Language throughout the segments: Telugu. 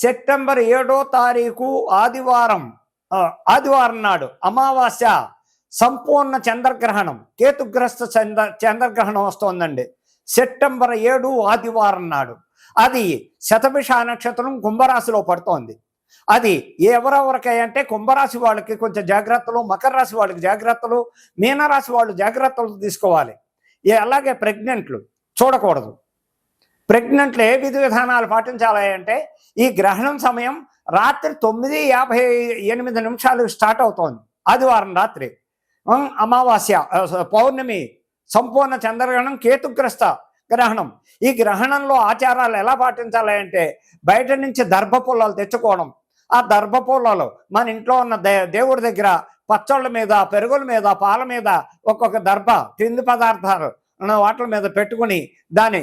సెప్టెంబర్ ఏడో తారీఖు ఆదివారం ఆదివారం నాడు అమావాస్య సంపూర్ణ చంద్రగ్రహణం కేతుగ్రస్త చంద్ర చంద్రగ్రహణం వస్తోందండి. సెప్టెంబర్ ఏడు ఆదివారం నాడు. అది శతభిష నక్షత్రం కుంభరాశిలో పడుతోంది. అది ఎవరెవరికై అంటే కుంభరాశి వాళ్ళకి కొంచెం జాగ్రత్తలు మకర రాశి వాళ్ళకి జాగ్రత్తలు మీనరాశి వాళ్ళు జాగ్రత్తలు తీసుకోవాలి. అలాగే ప్రెగ్నెంట్లు చూడకూడదు. ప్రెగ్నెంట్లు ఏ విధి విధానాలు పాటించాలి అంటే ఈ గ్రహణం సమయం రాత్రి తొమ్మిది యాభై ఎనిమిది నిమిషాలు స్టార్ట్ అవుతోంది. ఆదివారం రాత్రి. అమావాస్య పౌర్ణమి సంపూర్ణ చంద్రగ్రహణం కేతుగ్రస్త గ్రహణం. ఈ గ్రహణంలో ఆచారాలు ఎలా పాటించాలి అంటే బయట నుంచి దర్భ పుల్లలు తెచ్చుకోవడం. ఆ దర్భ పుల్లలు మన ఇంట్లో ఉన్న దే దేవుడి దగ్గర పచ్చళ్ళ మీద పెరుగుల మీద పాల మీద ఒక్కొక్క దర్భ తిండి పదార్థాలు వాటి మీద పెట్టుకుని దాన్ని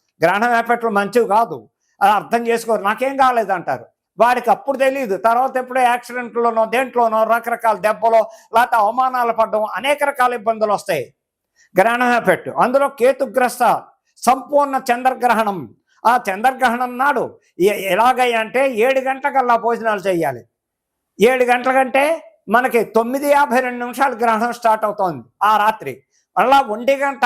గ్రహణం ఎఫెక్ట్లు మంచివి కాదు. అది అర్థం చేసుకోరు. నాకేం కాలేదు అంటారు వాడికి అప్పుడు తెలియదు తర్వాత ఎప్పుడో యాక్సిడెంట్లోనో దేంట్లోనో రకరకాల దెబ్బలో లేకపోతే అవమానాలు పడడం అనేక రకాల ఇబ్బందులు వస్తాయి. గ్రహణ పెట్టు. అందులో కేతుగ్రస్త సంపూర్ణ చంద్రగ్రహణం. ఆ చంద్రగ్రహణం నాడు ఎలాగంటే ఎలాగయ్య అంటే ఏడు గంటలకల్లా భోజనాలు చేయాలి. ఏడు గంటల కంటే మనకి తొమ్మిది యాభై రెండు నిమిషాలు గ్రహణం స్టార్ట్ అవుతోంది ఆ రాత్రి. మళ్ళా ఒంటి గంట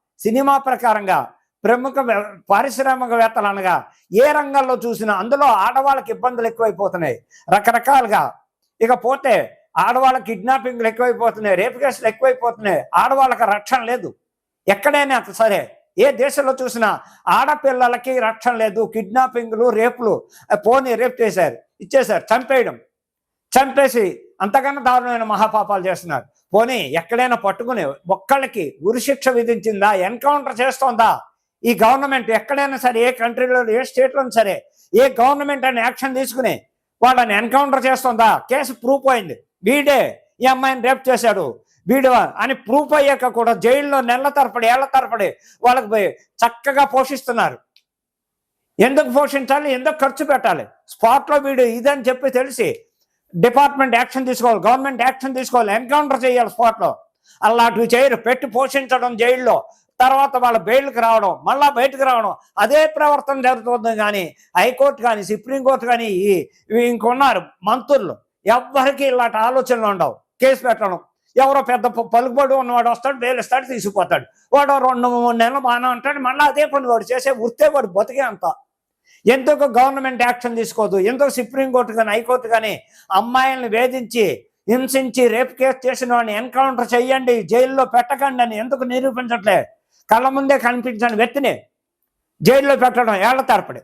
సినిమా ప్రకారంగా ప్రముఖ పారిశ్రామికవేత్తలు అనగా ఏ రంగంలో చూసినా అందులో ఆడవాళ్ళకి ఇబ్బందులు ఎక్కువైపోతున్నాయి. రకరకాలుగా. ఇక పోతే ఆడవాళ్ళ కిడ్నాపింగ్లు ఎక్కువైపోతున్నాయి రేపు కేసులు ఎక్కువైపోతున్నాయి. ఆడవాళ్ళకి రక్షణ లేదు. ఎక్కడైనా సరే. ఏ దేశంలో చూసినా ఆడపిల్లలకి రక్షణ లేదు. కిడ్నాపింగ్లు రేపులు. పోనీ రేప్ చేశారు ఇచ్చేశారు చంపేయడం. చంపేసి అంతకన్నా దారుణమైన మహాపాపాలు చేస్తున్నారు. పోనీ ఎక్కడైనా పట్టుకుని ఒక్కళ్ళకి ఉరిశిక్ష విధించిందా? ఎన్కౌంటర్ చేస్తోందా? ఈ గవర్నమెంట్ ఎక్కడైనా సరే ఏ కంట్రీలో ఏ స్టేట్లో సరే ఏ గవర్నమెంట్ అని యాక్షన్ తీసుకుని వాళ్ళని ఎన్కౌంటర్ చేస్తుందా? కేసు ప్రూఫ్ అయింది. వీడే ఈ అమ్మాయిని రేప్ చేశాడు. వీడు అని ప్రూఫ్ అయ్యాక కూడా జైల్లో నెలల తరపడి ఏళ్ళ తరపడి వాళ్ళకి పోయి చక్కగా పోషిస్తున్నారు. ఎందుకు పోషించాలి? ఎందుకు ఖర్చు పెట్టాలి? స్పాట్లో వీడు ఇదని చెప్పి తెలిసి డిపార్ట్మెంట్ యాక్షన్ తీసుకోవాలి గవర్నమెంట్ యాక్షన్ తీసుకోవాలి ఎన్కౌంటర్ చేయాలి స్పాట్లో. అలాంటివి చేయరు పెట్టి పోషించడం జైల్లో. తర్వాత వాళ్ళ బెయిల్కి రావడం మళ్ళా బయటకు రావడం అదే ప్రవర్తన జరుగుతుంది కానీ హైకోర్టు కానీ సుప్రీంకోర్టు కానీ ఇవి ఇంకొన్నారు మంత్రులు. ఎవ్వరికి ఇలాంటి ఆలోచనలు ఉండవు. కేసు పెట్టడం. ఎవరో పెద్ద పలుకుబడి ఉన్నవాడు వస్తాడు బెయిల్ తీసుకుపోతాడు. వాడు రెండు మూడు నెలలు బాగానే ఉంటాడు మళ్ళీ అదే పని వాడు చేసే వృత్తే వాడు బతికే అంతా. ఎందుకు గవర్నమెంట్ యాక్షన్ తీసుకోదు? ఎందుకు సుప్రీంకోర్టు కానీ హైకోర్టు కానీ అమ్మాయిల్ని వేధించి హింసించి రేప్ కేసు చేసిన వాడిని ఎన్కౌంటర్ చేయండి జైల్లో పెట్టకండి అని ఎందుకు నిరూపించట్లే? కళ్ళ ముందే కనిపించని వ్యక్తిని జైల్లో పెట్టడం ఏళ్ళ తరపడి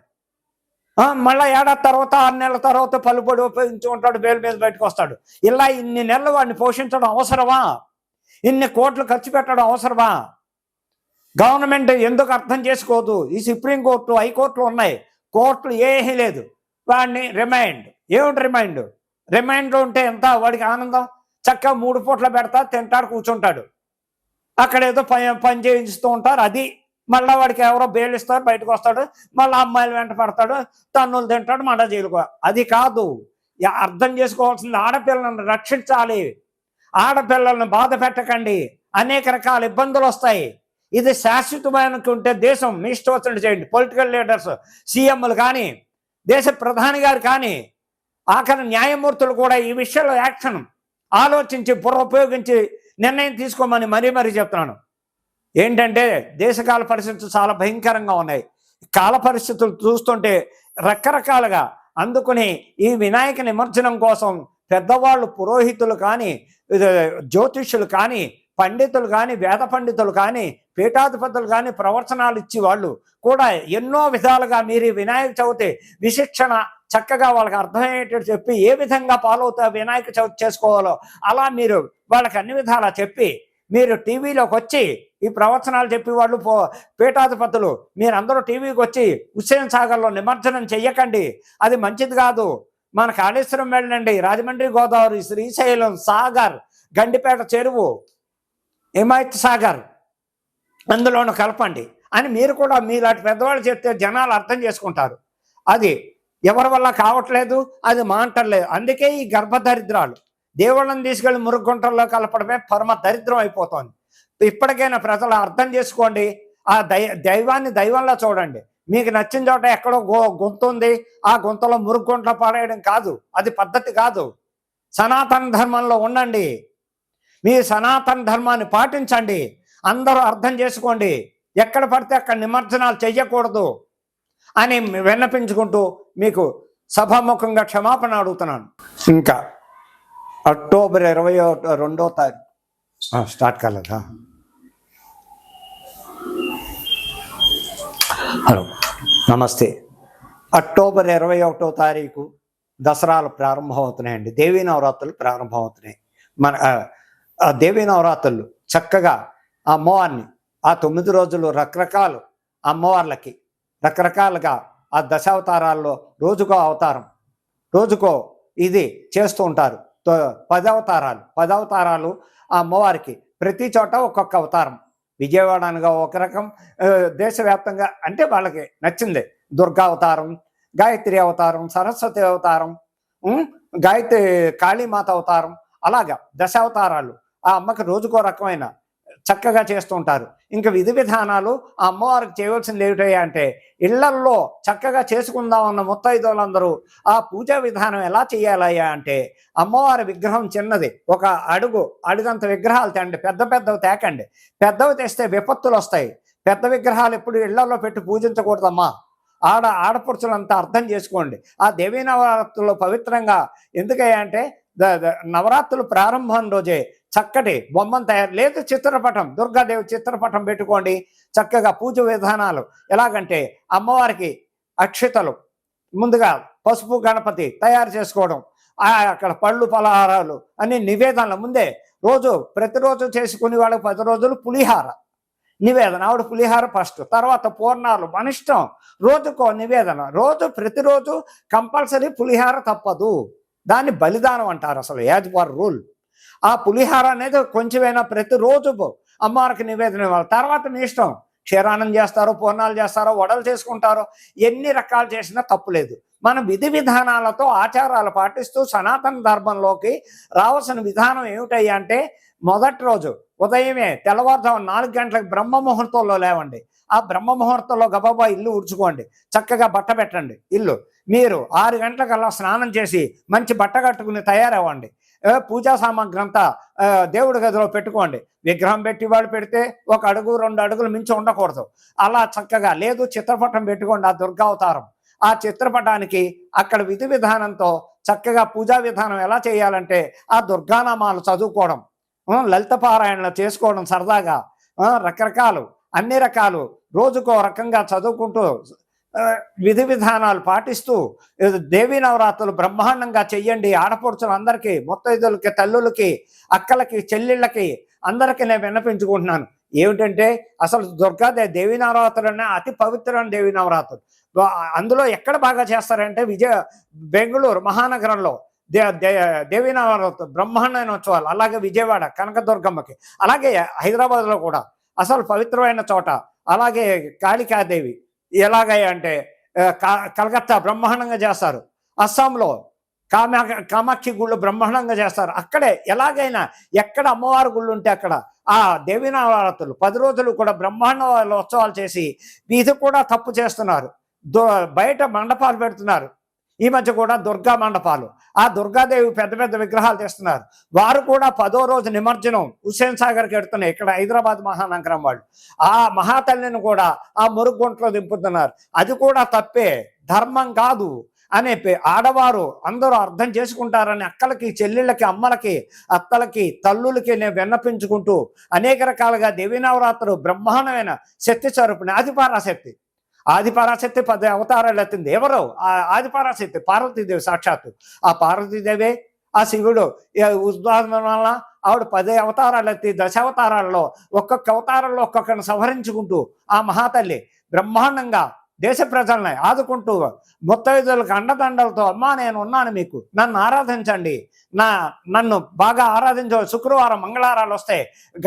మళ్ళీ ఏడాది తర్వాత ఆరు నెలల తర్వాత పలుబడి ఉపయోగించుకుంటాడు బెయిల్ మీద బయటకు వస్తాడు. ఇలా ఇన్ని నెలలు వాడిని పోషించడం అవసరమా? ఇన్ని కోట్లు ఖర్చు పెట్టడం అవసరమా? గవర్నమెంట్ ఎందుకు అర్థం చేసుకోదు? ఈ సుప్రీంకోర్టు హైకోర్టులు ఉన్నాయి. కోర్టులు ఏమీ లేదు. వాడిని రిమైండ్ ఏమిటి రిమైండ్ రిమైండ్లో ఉంటే ఎంత? వాడికి ఆనందం? చక్కగా మూడు పూట్ల పెడతా తింటాడు కూర్చుంటాడు. అక్కడ ఏదో పని పని చేయిస్తూ ఉంటారు. అది మళ్ళీ వాడికి ఎవరో బెయిల్ ఇస్తారు బయటకు వస్తాడు. మళ్ళీ అమ్మాయిలు వెంట పడతాడు. తన్నులు తింటాడు మళ్ళీ జైలుకో అది కాదు. యా- అర్థం చేసుకోవాల్సింది ఆడపిల్లలను రక్షించాలి. ఆడపిల్లలను బాధ పెట్టకండి. అనేక రకాల ఇబ్బందులు వస్తాయి. ఇది శాశ్వతమైనకి ఉంటే దేశం. మీ ఇష్టం చేయండి. పొలిటికల్ లీడర్స్ సీఎంలు కానీ దేశ ప్రధాని గారు కానీ ఆఖరి న్యాయమూర్తులు కూడా ఈ విషయంలో యాక్షన్ ఆలోచించి బుర్ర ఉపయోగించి నిర్ణయం తీసుకోమని మరీ మరీ చెప్తున్నాను. ఏంటంటే దేశకాల పరిస్థితులు చాలా భయంకరంగా ఉన్నాయి. కాల పరిస్థితులు చూస్తుంటే రకరకాలుగా అందుకుని ఈ వినాయక నిమజ్జనం కోసం పెద్దవాళ్ళు పురోహితులు కానీ ఇది జ్యోతిష్యులు కానీ పండితులు కానీ వేద పండితులు కానీ పీఠాధిపతులు కానీ ప్రవచనాలు ఇచ్చి వాళ్ళు కూడా ఎన్నో విధాలుగా మీరు వినాయక చవితి విశిక్షణ చక్కగా వాళ్ళకి అర్థమయ్యేటట్టు చెప్పి ఏ విధంగా పాలవుతా వినాయక చవితి చేసుకోవాలో అలా మీరు వాళ్ళకి అన్ని విధాలా చెప్పి మీరు టీవీలోకి వచ్చి ఈ ప్రవచనాలు చెప్పి వాళ్ళు పో పీఠాధిపతులు మీరందరూ టీవీకి వచ్చి హుస్సేన్ సాగర్లో నిమజ్జనం చెయ్యకండి. అది మంచిది కాదు. మన కాళేశ్వరం వెళ్ళండి. రాజమండ్రి గోదావరి శ్రీశైలం సాగర్ గండిపేట చెరువు. హిమాయత్ సాగర్? అందులోనూ కలపండి. అని మీరు కూడా మీలాంటి పెద్దవాళ్ళు చెప్తే జనాలు అర్థం చేసుకుంటారు. అది ఎవరి వల్ల కావట్లేదు అది మాంటలేదు అందుకే ఈ గర్భదరిద్రాలు. దేవుళ్ళని తీసుకెళ్ళి మురుగుంటల్లో కలపడమే పరమ దరిద్రం అయిపోతుంది. ఇప్పటికైనా ప్రజలు అర్థం చేసుకోండి. ఆ దై దైవాన్ని దైవంలో చూడండి. మీకు నచ్చిన చోట ఎక్కడో గో గుంత ఉంది. ఆ గుంతలో మురుగుంట పడేయడం కాదు. అది పద్ధతి కాదు. సనాతన ధర్మంలో ఉండండి. మీ సనాతన ధర్మాన్ని పాటించండి. అందరూ అర్థం చేసుకోండి. ఎక్కడ పడితే అక్కడ నిమజ్జనాలు చెయ్యకూడదు అని విన్నపించుకుంటూ మీకు సభాముఖంగా క్షమాపణ అడుగుతున్నాను. ఇంకా అక్టోబర్ ఇరవై రెండో తారీఖు. స్టార్ట్ కాలేదా హలో నమస్తే. అక్టోబర్ ఇరవై ఒకటో తారీఖు దసరాలు ప్రారంభమవుతున్నాయండి. దేవీ నవరాత్రులు ప్రారంభమవుతున్నాయి. మన ఆ, దేవీ నవరాత్రులు చక్కగా ఆ అమ్మవారిని ఆ తొమ్మిది రోజులు రకరకాలు అమ్మవార్లకి రకరకాలుగా ఆ దశావతారాల్లో రోజుకో అవతారం రోజుకో ఇది చేస్తూ ఉంటారు. తో- పదవతారాలు అవతారాలు ఆ అమ్మవారికి ప్రతి చోట ఒక్కొక్క అవతారం. విజయవాడ అనగా ఒక రకం దేశవ్యాప్తంగా అంటే వాళ్ళకి నచ్చింది. దుర్గా అవతారం గాయత్రి అవతారం సరస్వతి అవతారం గాయత్రి కాళీమాత అవతారం అలాగా దశావతారాలు. ఆ అమ్మకి రోజుకో రకమైన చక్కగా చేస్తూ ఉంటారు. ఇంకా విధి విధానాలు ఆ అమ్మవారికి చేయవలసింది ఏమిటయ్యా అంటే ఇళ్ళల్లో చక్కగా చేసుకుందాం ముత్తైదులందరూ ఆ పూజా విధానం ఎలా చేయాలయ్యా అంటే అమ్మవారి విగ్రహం చిన్నది ఒక అడుగు అడుగంత విగ్రహాలు తేండి పెద్ద పెద్దవి తేకండి. పెద్దవి తెస్తే విపత్తులు వస్తాయి. పెద్ద విగ్రహాలు ఎప్పుడు ఇళ్ళలో పెట్టి పూజించకూడదమ్మా. ఆడ ఆడపడుచులంతా అర్థం చేసుకోండి. ఆ దేవీ నవరాత్రులు పవిత్రంగా ఎందుకయ్యా అంటే నవరాత్రులు ప్రారంభం రోజే చక్కటి బొమ్మను తయారు లేదు చిత్రపటం దుర్గాదేవి చిత్రపటం పెట్టుకోండి. చక్కగా పూజ విధానాలు. ఎలాగంటే అమ్మవారికి అక్షితలు ముందుగా పసుపు గణపతి తయారు చేసుకోవడం ఆ అక్కడ పళ్ళు పలహారాలు అన్ని నివేదనలు ముందే రోజు ప్రతిరోజు చేసుకునే వాళ్ళకి పది రోజులు పులిహార. నివేదన ఆవిడ పులిహార ఫస్ట్. తర్వాత పూర్ణాలు మన ఇష్టం రోజుకో నివేదన. రోజు ప్రతిరోజు కంపల్సరీ పులిహార తప్పదు. దాన్ని బలిదానం అంటారు అసలు యాజ్ ఫర్ రూల్. ఆ పులిహార అనేది కొంచెమైనా ప్రతిరోజు అమ్మవారికి నివేదన ఇవ్వాలి. తర్వాత మీ ఇష్టం. క్షీరాన్నం చేస్తారో పూర్ణాలు చేస్తారో వడలు చేసుకుంటారో ఎన్ని రకాలు చేసినా తప్పులేదు మన విధి విధానాలతో ఆచారాలు పాటిస్తూ సనాతన ధర్మంలోకి రావాల్సిన విధానం ఏమిటయ్యా అంటే మొదటి రోజు ఉదయమే తెల్లవారుజాము నాలుగు గంటలకు బ్రహ్మ ముహూర్తంలో లేవండి. ఆ బ్రహ్మ ముహూర్తంలో గబాబా ఇల్లు ఉడుచుకోండి చక్కగా బట్ట పెట్టండి ఇల్లు. మీరు ఆరు గంటలకల్లా స్నానం చేసి మంచి బట్ట కట్టుకుని తయారవ్వండి. పూజా సామాగ్రి అంతా దేవుడి గదిలో పెట్టుకోండి. విగ్రహం పెట్టి వాళ్ళు పెడితే ఒక అడుగు రెండు అడుగులు మించి ఉండకూడదు. అలా చక్కగా లేదు చిత్రపటం పెట్టుకోండి ఆ దుర్గావతారం. ఆ చిత్రపటానికి అక్కడ విధి విధానంతో చక్కగా పూజా విధానం ఎలా చేయాలంటే ఆ దుర్గానామాలు చదువుకోవడం లలిత పారాయణలు చేసుకోవడం సరదాగా రకరకాలు. అన్ని రకాలు రోజుకో రకంగా చదువుకుంటూ విధి విధానాలు పాటిస్తూ దేవీ నవరాత్రులు బ్రహ్మాండంగా చెయ్యండి. ఆడపడుచులందరికీ ముత్తైదులకి తల్లులకి అక్కలకి చెల్లెళ్ళకి అందరికీ నేను విన్నపించుకుంటున్నాను. ఏమిటంటే అసలు దుర్గాదేవి దేవీ నవరాత్రులు అనే అతి పవిత్రమైన దేవీ నవరాత్రులు. అందులో ఎక్కడ బాగా చేస్తారంటే విజయ బెంగళూరు మహానగరంలో దే దే దేవీ నవరాత్రులు బ్రహ్మాండమైన ఉత్సవాలు అలాగే విజయవాడ కనకదుర్గమ్మకి అలాగే హైదరాబాద్లో కూడా. అసలు పవిత్రమైన చోట. అలాగే కాళికాదేవి ఎలాగై అంటే కలకత్తా బ్రహ్మాండంగా చేస్తారు. అస్సాంలో కామా కామాక్షి గుళ్ళు బ్రహ్మాండంగా చేస్తారు. అక్కడే ఎలాగైనా ఎక్కడ అమ్మవారి గుళ్ళు ఉంటే అక్కడ ఆ దేవీ పది రోజులు కూడా బ్రహ్మాండ ఉత్సవాలు చేసి ఇది కూడా తప్పు చేస్తున్నారు. దో బయట మండపాలు పెడుతున్నారు. ఈ మధ్య కూడా దుర్గా మండపాలు. ఆ దుర్గాదేవి పెద్ద పెద్ద విగ్రహాలు తెస్తున్నారు. వారు కూడా పదో రోజు నిమజ్జనం హుస్సేన్ సాగర్కి వెడుతున్నాయి ఇక్కడ హైదరాబాద్ మహానగరం వాళ్ళు. ఆ మహాతల్లిని కూడా ఆ మురుగుంట్లో దింపుతున్నారు. అది కూడా తప్పే. ధర్మం కాదు అనే ఆడవారు అందరూ అర్థం చేసుకుంటారని అక్కలకి చెల్లెళ్ళకి అమ్మలకి అత్తలకి తల్లులకి నేను విన్నపించుకుంటూ అనేక రకాలుగా దేవీ నవరాత్రులు బ్రహ్మాండమైన శక్తి స్వరూపిణి ఆదిపారాశక్తి. ఆదిపరాశక్తి పది అవతారాలు ఎత్తింది ఎవరు ఆ ఆదిపరాశక్తి పార్వతీదేవి సాక్షాత్తు. ఆ పార్వతీదేవే ఆ శివుడు ఈ ఉద్వాదన వల్ల ఆవిడ పదే అవతారాలు ఎత్తి దశావతారాల్లో ఒక్కొక్క అవతారంలో ఒక్కొక్కరిని సంహరించుకుంటూ ఆ మహాతల్లి బ్రహ్మాండంగా దేశ ప్రజల్ని ఆదుకుంటూ ముత్తైదులకు అండదండలతో అమ్మా నేను ఉన్నాను మీకు. నన్ను ఆరాధించండి. నా నన్ను బాగా ఆరాధించ. శుక్రవారం మంగళవారాలు వస్తే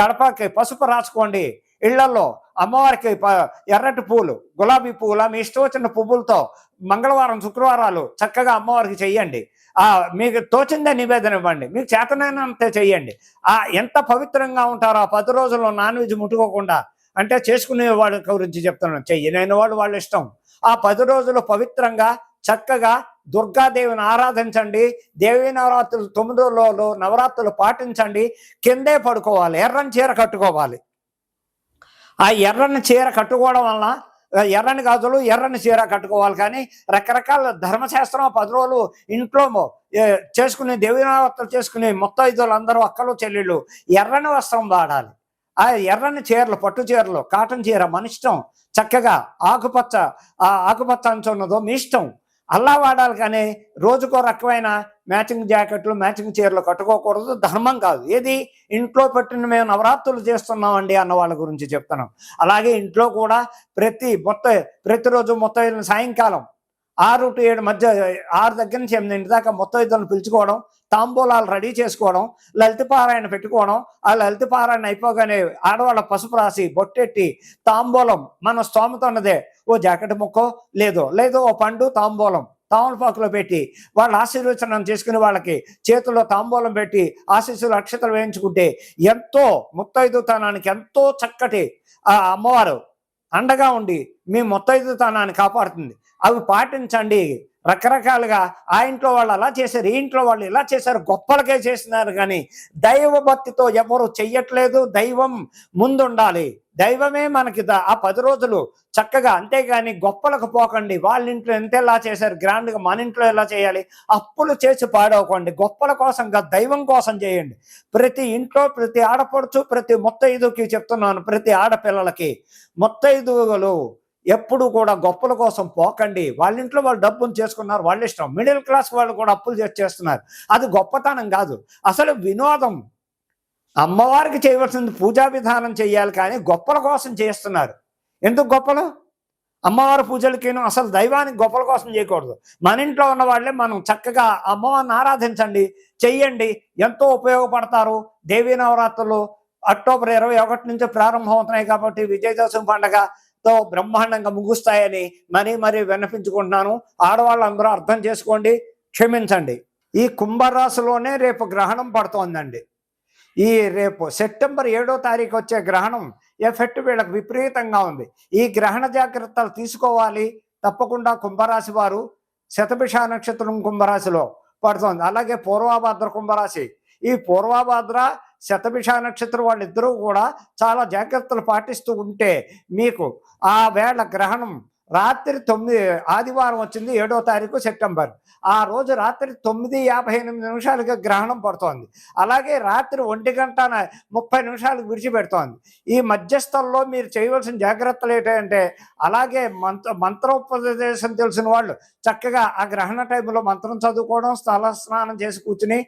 గడపకి పసుపు రాసుకోండి. ఇళ్ళలో అమ్మవారికి ప- ఎర్రటి పూలు గులాబీ పూల? మీ ఇష్టం వచ్చిన పువ్వులతో మంగళవారం శుక్రవారాలు చక్కగా అమ్మవారికి చెయ్యండి. ఆ మీకు తోచిందే నివేదన ఇవ్వండి. మీకు చేతనైనంతే చెయ్యండి. ఆ ఎంత పవిత్రంగా ఉంటారో ఆ పది రోజుల్లో నాన్ వెజ్ ముట్టుకోకుండా అంటే చేసుకునే వాళ్ళ గురించి చెప్తున్నాను. చెయ్యలేని వాళ్ళు వాళ్ళ ఇష్టం. ఆ పది రోజులు పవిత్రంగా చక్కగా దుర్గాదేవిని ఆరాధించండి. దేవీ నవరాత్రులు తొమ్మిదో రోజులు నవరాత్రులు పాటించండి. కిందే పడుకోవాలి ఎర్రని చీర కట్టుకోవాలి. ఆ ఎర్రని చీర కట్టుకోవడం వలన ఎర్రని గాజులు ఎర్రని చీర కట్టుకోవాలి కానీ రకరకాల ధర్మశాస్త్రం పది రోజులు ఇంట్లో చేసుకునే దేవీ నవరాత్రులు చేసుకునే మొత్తం అందరూ అక్కలు చెల్లెళ్ళు ఎర్రని వస్త్రం వాడాలి. ఆ ఎర్రని చీరలు పట్టు చీరలు కాటన్ చీర మన ఇష్టం చక్కగా ఆకుపచ్చ ఆ ఆకుపచ్చ అంచు ఉన్నదో మీ ఇష్టం. అల్లా వాడాలి కానీ రోజుకో రకమైన మ్యాచింగ్ జాకెట్లు మ్యాచింగ్ చీరలు కట్టుకోకూడదు. ధర్మం కాదు. ఏది? ఇంట్లో పెట్టిన మేము నవరాత్రులు చేస్తున్నామండి అన్న వాళ్ళ గురించి చెప్తున్నాం. అలాగే ఇంట్లో కూడా ప్రతి మొత్తం ప్రతిరోజు మొత్తం సాయంకాలం ఆరు టు ఏడు మధ్య ఆరు దగ్గర నుంచి ఎనిమిది దాకా మొత్తం ఇద్దరు పిలుచుకోవడం తాంబూలాలు రెడీ చేసుకోవడం లలితపారాయణ పెట్టుకోవడం ఆ లలితపారాయణ అయిపోగానే ఆడవాళ్ళ పసుపు రాసి బొట్టెట్టి తాంబూలం మన స్తోమత ఉన్నదే. ఓ జాకెట్ ముక్కో లేదో లేదో ఓ పండు తాంబూలం తామలపాకులో పెట్టి వాళ్ళ ఆశీర్వచనం చేసుకుని వాళ్ళకి చేతుల్లో తాంబూలం పెట్టి ఆశీస్సులు అక్షతలు వేయించుకుంటే ఎంతో ముత్తైదుతనానికి ఎంతో చక్కటి ఆ అమ్మవారు అండగా ఉండి మీ ముత్తైదుతనాన్ని కాపాడుతుంది. అవి పాటించండి. రకరకాలుగా ఆ ఇంట్లో వాళ్ళు అలా చేశారు ఈ ఇంట్లో వాళ్ళు ఇలా చేశారు గొప్పలకే చేసినారు కానీ దైవ భక్తితో ఎవరు చెయ్యట్లేదు. దైవం ముందుండాలి. దైవమే మనకి ఆ పది రోజులు చక్కగా అంతేగాని గొప్పలకు పోకండి. వాళ్ళ ఇంట్లో ఎంత ఎలా చేశారు గ్రాండ్గా మన ఇంట్లో ఎలా చేయాలి అప్పులు చేసి పాడవకండి. గొప్పల కోసం కాదు దైవం కోసం చేయండి. ప్రతి ఇంట్లో ప్రతి ఆడపడుచు ప్రతి మొత్తైదుకి చెప్తున్నాను ప్రతి ఆడపిల్లలకి మొత్తైదువులు ఎప్పుడు కూడా గొప్పల కోసం పోకండి. వాళ్ళ ఇంట్లో వాళ్ళు డబ్బును చేసుకున్నారు వాళ్ళ ఇష్టం. మిడిల్ క్లాస్ వాళ్ళు కూడా అప్పులు చేసి చేస్తున్నారు. అది గొప్పతనం కాదు. అసలు వినోదం అమ్మవారికి చేయవలసింది పూజా విధానం చేయాలి కానీ గొప్పల కోసం చేస్తున్నారు. ఎందుకు గొప్పలు? అమ్మవారి పూజలకేను అసలు దైవానికి గొప్పల కోసం చేయకూడదు. మన ఇంట్లో ఉన్న వాళ్ళే మనం చక్కగా అమ్మవారిని ఆరాధించండి చెయ్యండి. ఎంతో ఉపయోగపడతారు. దేవీ నవరాత్రులు అక్టోబర్ ఇరవై ఒకటి నుంచి ప్రారంభం అవుతున్నాయి కాబట్టి విజయదశమి తో బ్రహ్మాండంగా ముగుస్తాయని మరీ మరీ విన్నపించుకుంటున్నాను. ఆడవాళ్ళందరూ అర్థం చేసుకోండి క్షమించండి. ఈ కుంభరాశిలోనే రేపు గ్రహణం పడుతోందండి. ఈ రేపు సెప్టెంబర్ ఏడో తారీఖు వచ్చే గ్రహణం ఎఫెక్ట్ వీళ్ళకి విపరీతంగా ఉంది. ఈ గ్రహణ జాగ్రత్తలు తీసుకోవాలి. తప్పకుండా కుంభరాశి వారు శతభిష నక్షత్రం కుంభరాశిలో పడుతోంది. అలాగే పూర్వాభాద్ర కుంభరాశి. ఈ పూర్వాభాద్ర శతభిష నక్షత్రం వాళ్ళిద్దరూ కూడా చాలా జాగ్రత్తలు పాటిస్తూ ఉంటే మీకు ఆ వేళ గ్రహణం రాత్రి తొమ్మిది ఆదివారం వచ్చింది ఏడో తారీఖు సెప్టెంబర్. ఆ రోజు రాత్రి తొమ్మిది యాభై ఎనిమిది నిమిషాలకి గ్రహణం పడుతోంది. అలాగే రాత్రి ఒంటి గంట ముప్పై నిమిషాలకు విడిచిపెడుతోంది. ఈ మధ్యస్థంలో మీరు చేయవలసిన జాగ్రత్తలు ఏంటంటే అలాగే మంత్ర మంత్రోపదేశం తెలిసిన వాళ్ళు చక్కగా ఆ గ్రహణ టైంలో మంత్రం చదువుకోవడం స్థల స్నానం చేసి కూర్చుని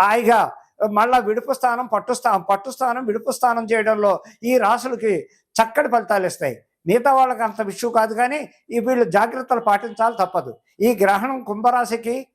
హాయిగా మళ్ళా విడుపు స్థానం పట్టు స్థానం పట్టు స్థానం విడుపు స్థానం చేయడంలో ఈ రాసులకి చక్కటి ఫలితాలు ఇస్తాయి. మిగతా వాళ్ళకి అంత ఇష్యూ కాదు కానీ ఈ వీళ్ళు జాగ్రత్తలు పాటించాలి తప్పదు. ఈ గ్రహణం కుంభరాశికి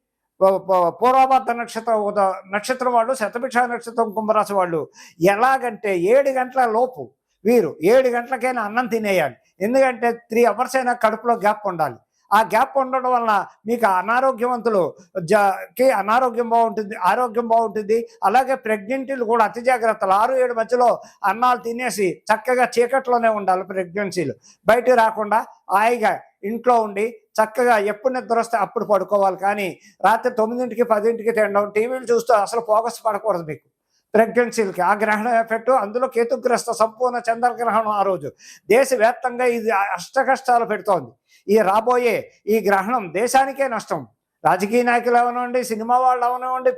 ప- పూర్వభద్ర నక్షత్రం నక్షత్రం వాళ్ళు శతభిక్ష నక్షత్రం కుంభరాశి వాళ్ళు ఎలాగంటే ఏడు గంటల లోపు వీరు ఏడు గంటలకైనా అన్నం తినేయాలి. ఎందుకంటే త్రీ అవర్స్ అయినా కడుపులో గ్యాప్ ఉండాలి. ఆ గ్యాప్ ఉండడం వలన మీకు అనారోగ్యవంతులు జకి అనారోగ్యం బాగుంటుంది ఆరోగ్యం బాగుంటుంది. అలాగే ప్రెగ్నెంటీలు కూడా అతి జాగ్రత్తలు. ఆరు ఏడు మధ్యలో అన్నాలు తినేసి చక్కగా చీకట్లోనే ఉండాలి ప్రెగ్నెన్సీలు. బయట రాకుండా హాయిగా ఇంట్లో ఉండి చక్కగా ఎప్పుడు నిద్ర వస్తే అప్పుడు పడుకోవాలి. కానీ రాత్రి తొమ్మిదింటికి పదింటికి తినడం టీవీలు చూస్తూ అసలు ఫోకస్ పడకూడదు మీకు. ప్రెగ్నెన్సీలకి ఆ గ్రహణ ఎఫెక్ట్ అందులో కేతుగ్రస్త సంపూర్ణ చంద్రగ్రహణం ఆ రోజు. దేశవ్యాప్తంగా ఇది అష్ట కష్టాలు పెడుతోంది. ఈ రాబోయే ఈ గ్రహణం దేశానికే నష్టం. రాజకీయ నాయకులు అవనివ్వండి సినిమా వాళ్ళు అవనివ్వండి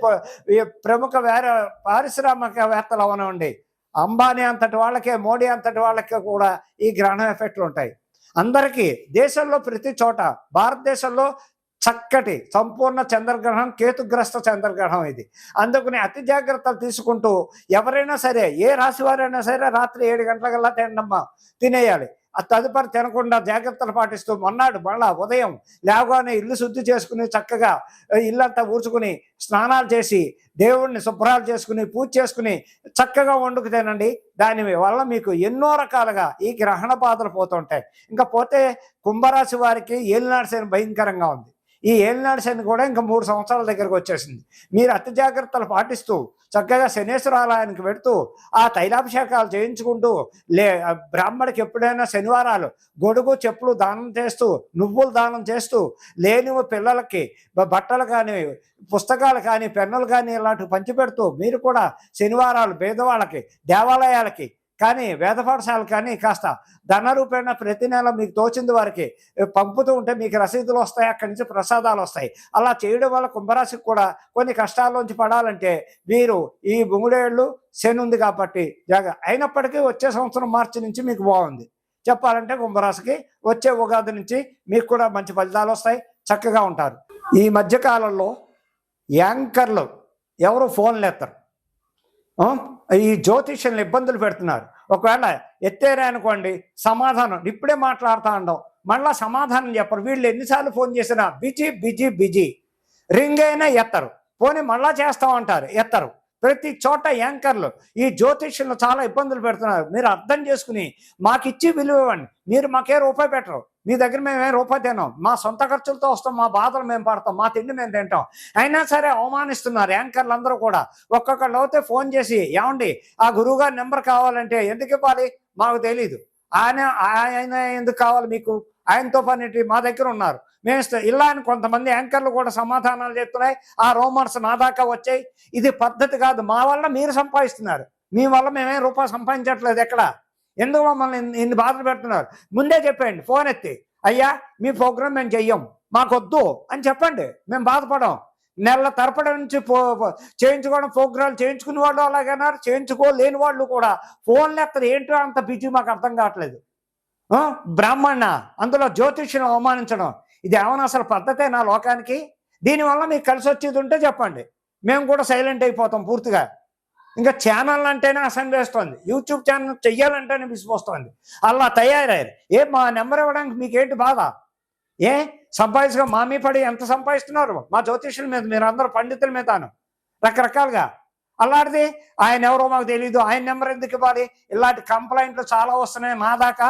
ప్రముఖ వేరే పారిశ్రామికవేత్తలు అవనివ్వండి. అంబానీ అంతటి వాళ్ళకే మోడీ అంతటి వాళ్ళకే కూడా ఈ గ్రహణం ఎఫెక్ట్లు ఉంటాయి అందరికీ దేశంలో ప్రతి చోట భారతదేశంలో చక్కటి సంపూర్ణ చంద్రగ్రహణం కేతుగ్రస్త చంద్రగ్రహణం ఇది. అందుకని అతి జాగ్రత్తలు తీసుకుంటూ ఎవరైనా సరే ఏ రాశి వారైనా సరే రాత్రి ఏడు గంటలకల్లా తినమ్మా తినేయాలి. ఆ తదుపరి తినకుండా జాగ్రత్తలు పాటిస్తూ మొన్నాడు మళ్ళా ఉదయం లేవగానే ఇల్లు శుద్ధి చేసుకుని చక్కగా ఇల్లంతా ఊడ్చుకుని స్నానాలు చేసి దేవుణ్ణి శుభ్రాలు చేసుకుని పూజ చేసుకుని చక్కగా వండుకు తినండి. దాని వల్ల మీకు ఎన్నో రకాలుగా ఈ గ్రహణ బాధలు పోతుంటాయి. ఇంకా పోతే కుంభరాశి వారికి ఏలినాడు భయంకరంగా ఉంది. ఈ ఏలినాడు శని కూడా ఇంకా మూడు సంవత్సరాల దగ్గరకు వచ్చేసింది. మీరు అతి జాగ్రత్తలు పాటిస్తూ చక్కగా శనేశ్వర ఆలయానికి పెడుతూ ఆ తైలాభిషేకాలు చేయించుకుంటూ లే బ్రాహ్మడికి ఎప్పుడైనా శనివారాలు గొడుగు చెప్పులు దానం చేస్తూ నువ్వులు దానం చేస్తూ లేని పిల్లలకి బట్టలు కానీ పుస్తకాలు కానీ పెన్నులు కానీ ఇలాంటివి పంచిపెడుతూ మీరు కూడా శనివారాలు పేదవాళ్ళకి దేవాలయాలకి కానీ వేద పాఠశాల కానీ కాస్త ధనరూపేణ ప్రతి నెల మీకు తోచింది వారికి పంపుతూ ఉంటే మీకు రసీదులు వస్తాయి అక్కడి నుంచి ప్రసాదాలు వస్తాయి. అలా చేయడం వల్ల కుంభరాశికి కూడా కొన్ని కష్టాల్లోంచి పడాలంటే మీరు ఈ మూడేళ్ళు శని ఉంది కాబట్టి జాగ అయినప్పటికీ వచ్చే సంవత్సరం మార్చి నుంచి మీకు బాగుంది. చెప్పాలంటే కుంభరాశికి వచ్చే ఉగాది నుంచి మీకు కూడా మంచి ఫలితాలు వస్తాయి చక్కగా ఉంటారు. ఈ మధ్యకాలంలో యాంకర్లు ఎవరు ఫోన్లు ఎత్తరు. ఈ జ్యోతిష్యులను ఇబ్బందులు పెడుతున్నారు. ఒకవేళ ఎత్తేరే అనుకోండి సమాధానం. ఇప్పుడే మాట్లాడుతూ ఉండవు మళ్ళా సమాధానం చెప్పరు. వీళ్ళు ఎన్నిసార్లు ఫోన్ చేసినా బిజీ బిజీ బిజీ. రింగ్ అయినా ఎత్తరు. పోనీ మళ్ళా చేస్తామంటారు ఎత్తరు. ప్రతి చోట యాంకర్లు. ఈ జ్యోతిష్యులు చాలా ఇబ్బందులు పెడుతున్నారు. మీరు అర్థం చేసుకుని మాకిచ్చి విలువ ఇవ్వండి. మీరు మాకే రూపాయి పెట్టరు. మీ దగ్గర మేమే రూపాయి తినాం మా సొంత ఖర్చులతో వస్తాం మా బాధలు మేము పడతాం మా తిండి మేము తింటాం. అయినా సరే అవమానిస్తున్నారు యాంకర్లు అందరూ కూడా. ఒక్కొక్కళ్ళు అయితే ఫోన్ చేసి ఏమండి ఆ గురువుగారి నెంబర్ కావాలంటే ఎందుకు ఇవ్వాలి? మాకు తెలీదు. ఆయన ఆయన ఎందుకు కావాలి మీకు? ఆయనతో పని మా దగ్గర ఉన్నారు. మేము ఇలా అని కొంతమంది యాంకర్లు కూడా సమాధానాలు చెప్తున్నాయి. ఆ రోమర్స్ నా దాకా వచ్చాయి. ఇది పద్ధతి కాదు. మా వల్ల మీరు సంపాదిస్తున్నారు. మీ వల్ల మేమేం రూపాయి సంపాదించట్లేదు ఎక్కడ? ఎందుకు మమ్మల్ని ఇన్ని- బాధలు పెడుతున్నారు? ముందే చెప్పండి ఫోన్ ఎత్తి. అయ్యా మీ ప్రోగ్రామ్ మేము చెయ్యం మాకొద్దు అని చెప్పండి మేము బాధపడం నెల తరపడి నుంచి పో చేయించుకోవడం ప్రోగ్రాలు చేయించుకునే వాళ్ళు అలాగన్నారు చేయించుకోలేని వాళ్ళు కూడా. ఫోన్లు ఎత్తరు ఏంటో అంత బిజీ మాకు అర్థం కావట్లేదు. బ్రాహ్మణ అందులో జ్యోతిష్యం అవమానించడం ఇది ఏమైనా అసలు పద్ధతే నా లోకానికి? దీనివల్ల మీకు కలిసి వచ్చేది ఉంటే చెప్పండి. మేము కూడా సైలెంట్ అయిపోతాం పూర్తిగా. ఇంకా ఛానల్ అంటేనే అసహ్యం యూట్యూబ్ ఛానల్ చెయ్యాలంటేనే విసిపోస్తోంది అలా తయారయ్యారు. ఏ మా నెంబర్ ఇవ్వడానికి మీకేంటి బాధ? ఏ? సంపాదించగా మా మీ పడి ఎంత సంపాదిస్తున్నారు? మా జ్యోతిష్యుల మీద మీరు అందరూ పండితుల మీదను రకరకాలుగా. అలాంటిది ఆయన ఎవరో మాకు తెలియదు ఆయన నెంబర్ ఎందుకు ఇవ్వాలి? ఇలాంటి కంప్లైంట్లు చాలా వస్తున్నాయి మా దాకా.